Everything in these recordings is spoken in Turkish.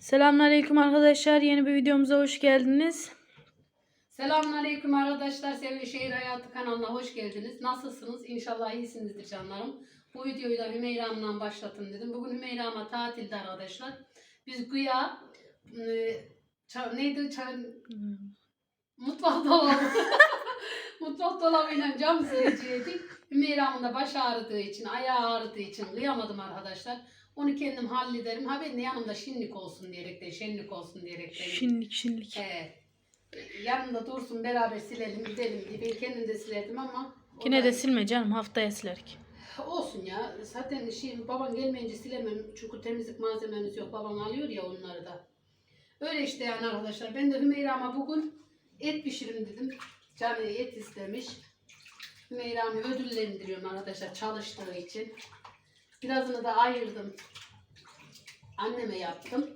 Selamünaleyküm arkadaşlar. Yeni bir videomuza hoş geldiniz. Selamünaleyküm arkadaşlar. Sevgili Şehir Hayatı kanalına hoş geldiniz. Nasılsınız? İnşallah iyisinizdir canlarım. Bu videoyu da Hümeyram'dan başlatın dedim. Bugün Hümeyram'a tatilde arkadaşlar. Biz güya ça- neydi? Ça- mutfak dolabı. mutfak dolabıyla cam silecektik. Hümeyram'ın da baş ağrıdığı için, ayağı ağrıdığı için kıyamadım arkadaşlar. Onu kendim hallederim. Ha ben de yanımda şinlik olsun diyerek de, şenlik olsun diyerek de. Şinlik şinlik. Ee, yanında dursun beraber silelim gidelim diye. Ben kendim de silerdim ama Yine de silme canım haftaya silerek. olsun ya. Zaten şey, baban gelmeyince silemem. Çünkü temizlik malzememiz yok. Babam alıyor ya onları da. Öyle işte yani arkadaşlar. Ben de Hümeyra'ma bugün et pişirim dedim. Canı et istemiş. Hümeyra'mı ödüllendiriyorum arkadaşlar çalıştığı için birazını da ayırdım anneme yaptım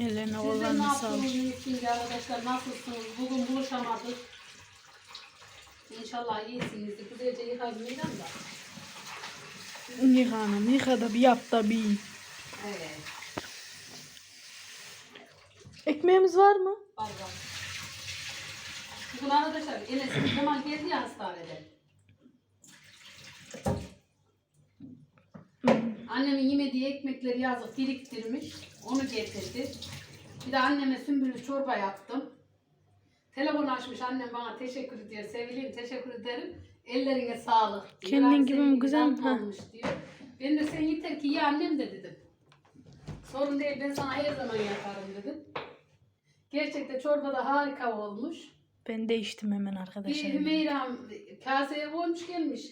Ellerine Sizler ne kollarına sağlık. yaptınız iyisiniz arkadaşlar? Nasılsınız? Bugün buluşamadık. İnşallah iyisinizdir. Güzelce yıkayabilirim da. Yıka anam yıka da bir yap da bir. Evet. Ekmeğimiz var mı? Var var. Bugün arkadaşlar Enes Kemal geldi ya hastaneden. Annemin yemediği ekmekleri yazık biriktirmiş. Onu getirdi. Bir de anneme sümbülü çorba yaptım. Telefon açmış annem bana teşekkür ediyor. Sevgilim teşekkür ederim. Ellerine sağlık. diyor. Kendin gibi mi güzel? Ha. olmuş diyor. Ben de sen yeter ki ye annem de dedim. Sorun değil ben sana her zaman yaparım dedim. Gerçekten çorba da harika olmuş. Ben de içtim hemen Bir arkadaşlar. Hümeyram kaseye koymuş gelmiş.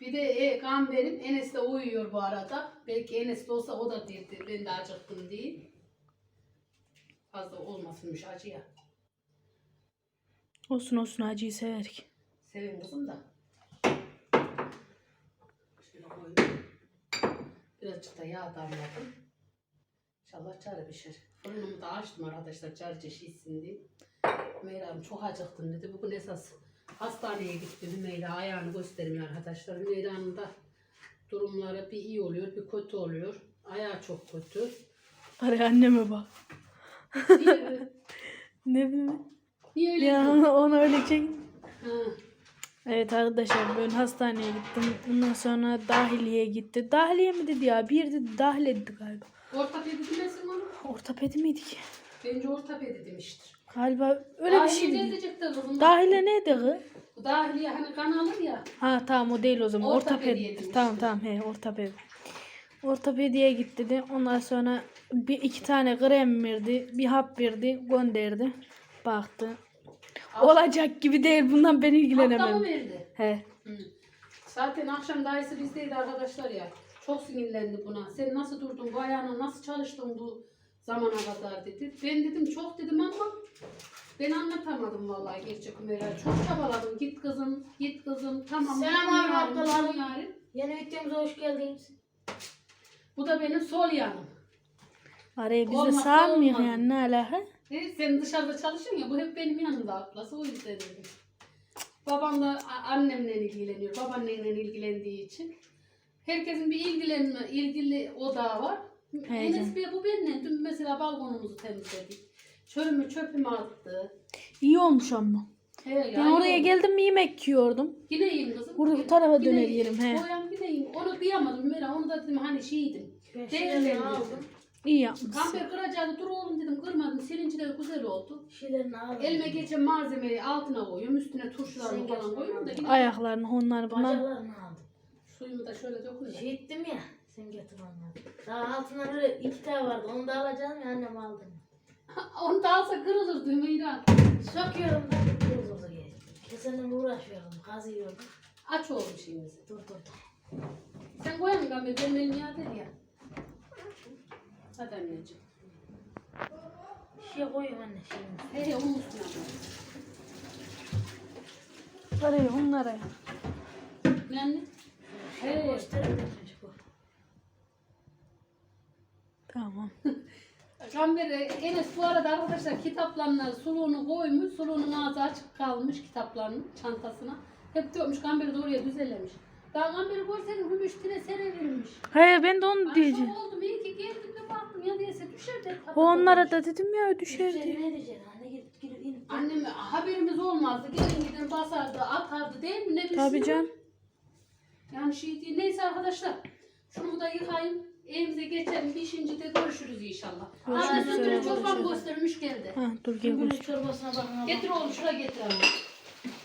Bir de e, Gamber'im Enes de uyuyor bu arada. Belki Enes de olsa o da derdi. Ben de acıktım değil. Fazla olmasınmış acıya. Olsun olsun acıyı severik. Sevin kızım da. Şöyle koyayım. Birazcık da yağ damladım. İnşallah çare pişer. Fırınımı da açtım arkadaşlar çarçı şişsin diye. Hümeyra çok acıktım dedi. Bugün esas hastaneye gitti Hümeyra ayağını göstermiyor arkadaşlar. Hümeyra'nın da durumları bir iyi oluyor bir kötü oluyor. Ayağı çok kötü. Araya anneme bak. Niye, Ne bileyim. niye öyle? Ya diyorsun? onu öyle çek. Ha, Evet arkadaşlar ben hastaneye gittim. Ondan sonra dahiliye gitti. Dahiliye mi dedi ya? Bir de dahiliye dedi galiba. ortopedi demesin onu. Ortopedi miydi ki? Bence ortopedi demiştir. Galiba öyle bir şey Dahiliye dedi. diyecek de kızım. Dahile neydi kız? Bu Dahiliye hani kan alır ya. Ha tamam o değil o zaman. Ortopediye Ortopedi. demiştir. Tamam tamam he ortopedi. Ortopediye git dedi. Ondan sonra bir iki tane krem verdi. Bir hap verdi. Gönderdi. Baktı. Olacak gibi değil. Bundan ben Hafta mı ilgilenemem. verdi? He. Hı. Zaten akşam dayısı bizdeydi arkadaşlar ya. Çok sinirlendi buna. Sen nasıl durdun bu ayağına nasıl çalıştın bu zamana kadar dedi. Ben dedim çok dedim ama ben anlatamadım vallahi gerçek Ömer'e. Çok çabaladım. Git kızım, git kızım. Tamam. Selam abi, ablalar. Yeni videomuza hoş geldiniz. Bu da benim sol yanım. Araya biz de Olmazsa sağmıyor olmaz. yani ne alaka? E, sen dışarıda çalışıyorsun ya bu hep benim yanımda ablası o yüzden dedim. Babam da a- annemle ilgileniyor. Babaannemle ilgilendiği için. Herkesin bir ilgilenme, ilgili odağı var. Heyecan. Enes Bey bu benimle dün mesela balkonumuzu temizledik. Çöpümü çöpümü attı. İyi olmuş ama. He, ya, Ben oraya yok. geldim mi yemek yiyordum. Yine yiyeyim kızım. Burada bu tarafa yine döner yerim, he. O yan yine yiyeyim. Onu kıyamadım Mera. Onu da dedim hani şeydim. Şeylerini aldım. İyi yapmışsın. Kamper kıracaktı dur oğlum dedim kırmadım. De güzel oldu. Şeylerini aldım. Elime geçen malzemeyi altına koyuyorum. Üstüne turşularını falan koyuyorum da Ayaklarını onları bunlar. Bacaklarını aldım. suyumu da şöyle dökün de. Şey ettim ya. Sen getir onları. Daha altından öyle iki tane vardı. Onu da alacağım ya annem aldı. Onu da alsa kırılır Hümeyra. Söküyorum da bozuldu geri. Keseninle uğraşıyorum. Kazıyorum. Aç oğlum şimdi. Dur dur dur. Sen koyar mısın Kamper? Benim elim yadır ya. Hadi anneciğim. Şey koyayım anne şimdi. He he onun üstüne koy. Araya onlara. Ne anne? Şey He. göstereyim de şu. Tamam. Kamber e, Enes bu arada arkadaşlar kitaplarına suluğunu koymuş. Suluğunun ağzı açık kalmış kitaplarının çantasına. Hep diyormuş Kamber'i de oraya düzenlemiş. Daha Kamber'i koy senin hümüştüne serebilmiş. He ben de onu Ben diyeceğim. şok oldum O onlara da dedim ya düşer diye. ne diyeceksin anne gidip gidip inip. Annem haberimiz olmazdı. Gelin gidin basardı, atardı değil mi? Ne bilsin? Tabii can. Yani şey değil. Neyse arkadaşlar. Şunu da yıkayayım. Evimize geçelim. Beşinci de görüşürüz inşallah. Görüşmek Abi üzere sütünü arkadaşlar. göstermiş geldi. Ha dur gel konuş. çorbasına bakın ama. Getir oğlum şuraya getir abi.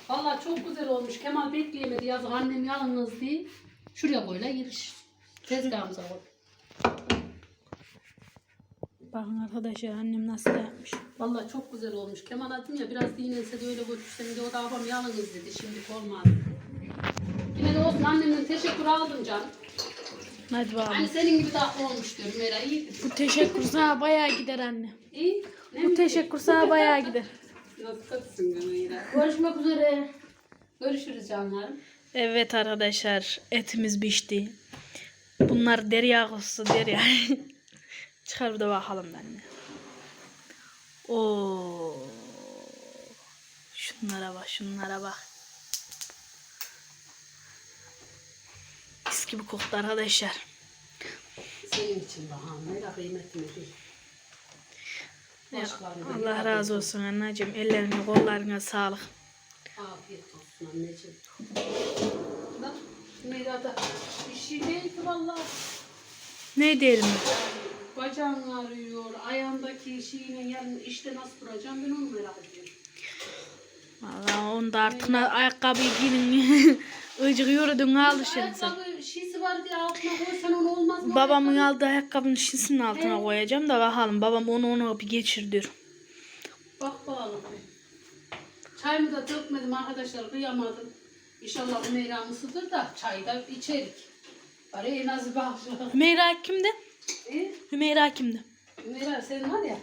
Vallahi çok güzel olmuş. Kemal bekleyemedi yazık annem yalnız diye. Şuraya koy la giriş. Tezgahımıza koy. Bakın arkadaşlar annem nasıl yapmış. Vallahi çok güzel olmuş. Kemal adım ya biraz dinlense de öyle götürsem de o da babam yalnız dedi. Şimdi olmaz. Yine de olsun annemden teşekkür aldım canım. Hadi bakalım. Hani senin gibi tatlı olmuş diyorum Mera iyi. Bu teşekkür sana bayağı gider anne. İyi. Ne Bu teşekkür sana bayağı gider. Nasıl katırsın Mera? Görüşmek üzere. Görüşürüz canlarım. Evet arkadaşlar etimiz pişti. Bunlar derya kuzusu derya. Çıkar bir de bakalım ben de. Oo. Şunlara bak şunlara bak. Gibi koktu arkadaşlar. Senin için Mera kıymetini bil. Da Allah razı olsun anneciğim. Ellerine kollarına sağlık. Afiyet olsun anneciğim. Bak Mera da bir şey değil ki vallahi. Ne diyelim? Bacağın ağrıyor, ayağındaki şeyine yarın işte nasıl duracağım ben onu merak ediyorum. Valla onda artık ayakkabıyı giyin. Icık yürüdün alışın sen. Ayakkabı var diye altına koysan onu olmaz mı? Babamın aldığı ayakkabının şişinin altına koyacağım da bakalım. Babam onu onu bir geçir diyor. Bak bakalım. Çayımı da dökmedim arkadaşlar kıyamadım. İnşallah bu meyramısıdır da çayı da içerik. Bari en az bağışla. Hümeyra kimdi? E? Hümeyra kimdi? Meyra sen var ya.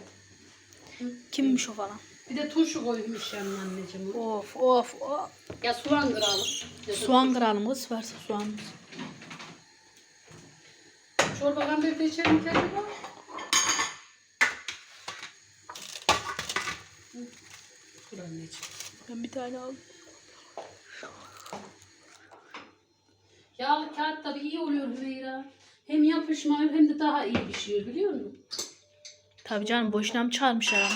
Kimmiş o falan? Bir de turşu koymuş yanına anneciğim. Of of of. Ya soğan kıralım. Soğan kıralım kız varsa soğanımız. Çorba kandırda içerim kendime. Dur anneciğim. Ben bir tane aldım. Yağlı kağıt tabii iyi oluyor Hümeyra. Hem yapışmıyor hem de daha iyi pişiyor biliyor musun? Tabii canım boşuna mı çağırmışlar ama.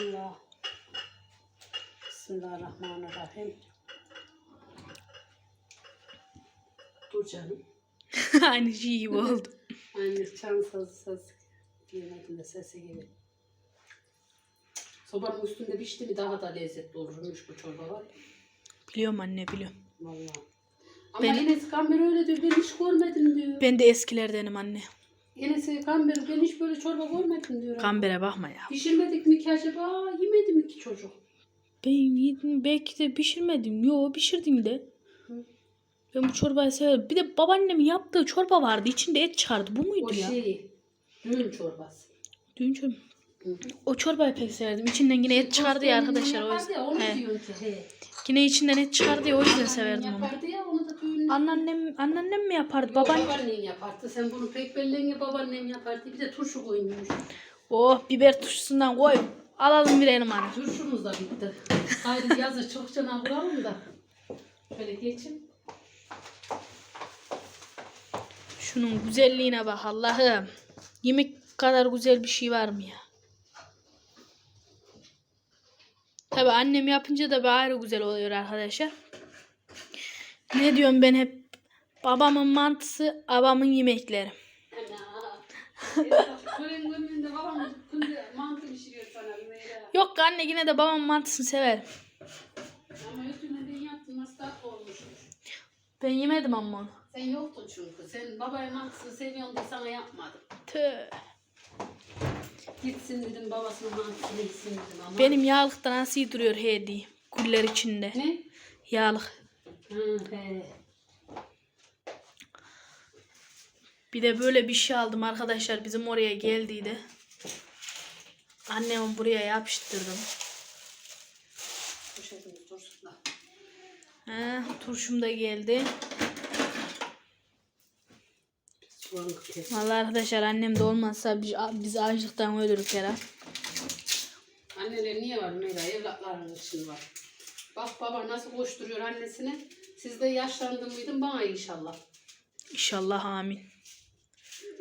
Allah. Bismillahirrahmanirrahim. Dur canım. Aynı şey gibi oldu. Aynı çan sazı saz. Diyemedim de sesi gibi. Sobanın üstünde pişti mi daha da lezzetli olurmuş bu çorba var. ya. Biliyorum anne biliyorum. Vallahi. Ama Ben- Enes Kamber öyle diyor. Ben hiç görmedim diyor. Ben de eskilerdenim anne. Enes Kamber ben hiç böyle çorba görmedim diyor. Kambere bakma ya. Pişirmedik mi ki acaba? Yemedi mi ki çocuk? Ben yedim belki de pişirmedim. Yo pişirdim de. Ben bu çorbayı severim. Bir de babaannemin yaptığı çorba vardı. İçinde et çıkardı. Bu muydu O ya? şey. Düğün çorbası. Dün çorba. Hı. O çorbayı pek severdim. İçinden yine et çıkardı ya arkadaşlar. O Yapardı yüzden. ya, onu He. diyorum ki he. Yine içinden et çıkardı ya o yüzden severdim onu. Yapardı ya onu da. Anneannem, anneannem mi yapardı? Baban... Baban. Babaannen yapardı. Sen bunu pek belleğine babaannem yapardı. Bir de turşu koymuş. Oh biber turşusundan koy. Alalım bir elim anne. Turşumuz da bitti. Haydi yazı çok cana vuralım da. Şöyle geçin. Şunun güzelliğine bak Allah'ım. Yemek kadar güzel bir şey var mı ya? Tabi annem yapınca da bir ayrı güzel oluyor arkadaşlar. Ne diyorum ben hep babamın mantısı, babamın yemekleri. Babam. Yok anne yine de babamın mantısını severim. Ama ötüne ben yaptım nasıl olmuşmuş. Ben yemedim ama onu. Sen yoktun çünkü. Sen babanın mantısını seviyorsun diye sana yapmadım. Tüh. Gitsin dedim babasının mantısını yesin dedim ama. Benim yağlıkta nasıl duruyor hedi. Güller içinde. Ne? Yağlık. Hı he. Bir de böyle bir şey aldım arkadaşlar. Bizim oraya geldiydi. Annemi buraya yapıştırdım. Da. He, turşum da geldi. Vallahi arkadaşlar annem de olmazsa biz, biz açlıktan ölürük herhalde. Anneler niye var Meyra? Evlatlarının için var. Bak baba nasıl koşturuyor annesine. Siz de yaşlandın mıydın bana inşallah. İnşallah amin.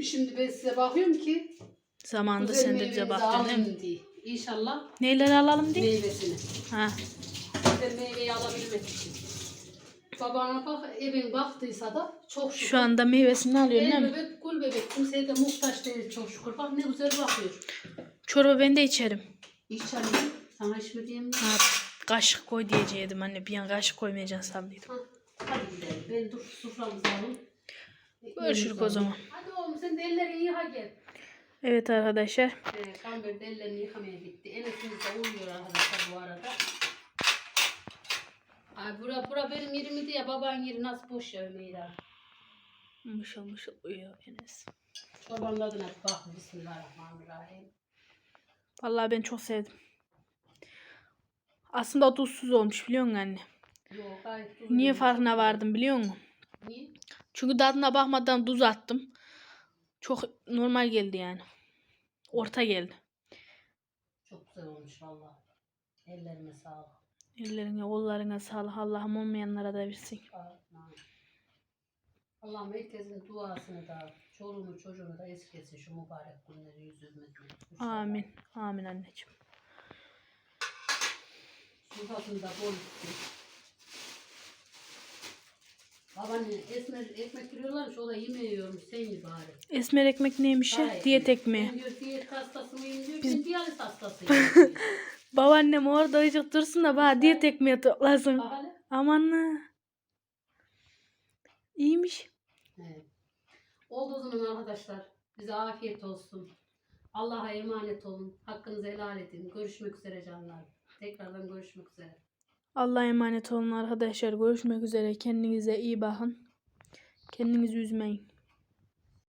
Şimdi ben size bakıyorum ki Zamanında sen de bize baktın değil mi? diye. İnşallah Neyleri alalım diye? meyvesini. Ha. Güzel meyveyi alabilmek için. Babana bak evin baktıysa da çok şükür. Şu anda meyvesini alıyorsun değil El mi? bebek, kul bebek. Kimseye de muhtaç değil çok şükür. Bak ne güzel bakıyor. Çorba ben de içerim. İç anne. Sana diyeyim mi? Ha, kaşık koy diyecektim anne. Bir an kaşık koymayacaksın sandıydım. Ha, Hadi gidelim. Ben dur soframızı alalım. Görüşürük o zaman. Hadi oğlum sen de ellerini yıka gel. Evet arkadaşlar. Ee, Kamber de ellerini yıkamaya gitti. Enes'imiz de uyuyor arkadaşlar bu arada. Ay bura bura benim yerimdi ya baban yeri nasıl boş ya Ömeyra. Mışıl mışıl uyuyor Enes. Çorbanın adına bir bak Bismillahirrahmanirrahim. Vallahi ben çok sevdim. Aslında o tuzsuz olmuş biliyor musun anne? Yok tuzlu. Niye farkına vardım biliyor musun? Niye? Çünkü tadına bakmadan tuz attım. Çok normal geldi yani. Orta geldi. Çok güzel olmuş valla. Ellerine sağlık. Ellerine, kollarına sağlık. Allah'ım olmayanlara da versin. Allah'ım herkesin duasını da, çoluğunu çocuğunu da eskesin şu mübarek günleri yüz hürmetine. Amin. Amin anneciğim. Sufasını da bol etsin. Babaanne esmer ekmek kırıyorlarmış o da yemeyiyormuş sen ye bari. Esmer ekmek neymiş ya? Diyet ekmeği. Ben diyor diyet hastası mıyım diyor. Biz- Ben diyaliz hastasıyım. Babaannem orada ıcık dursun da bana diyet ekmeği toplasın. Aman ne? İyiymiş. Evet. Oldu o zaman arkadaşlar. Bize afiyet olsun. Allah'a emanet olun. Hakkınızı helal edin. Görüşmek üzere canlar. Tekrardan görüşmek üzere. Allah'a emanet olun arkadaşlar. Görüşmek üzere. Kendinize iyi bakın. Kendinizi üzmeyin.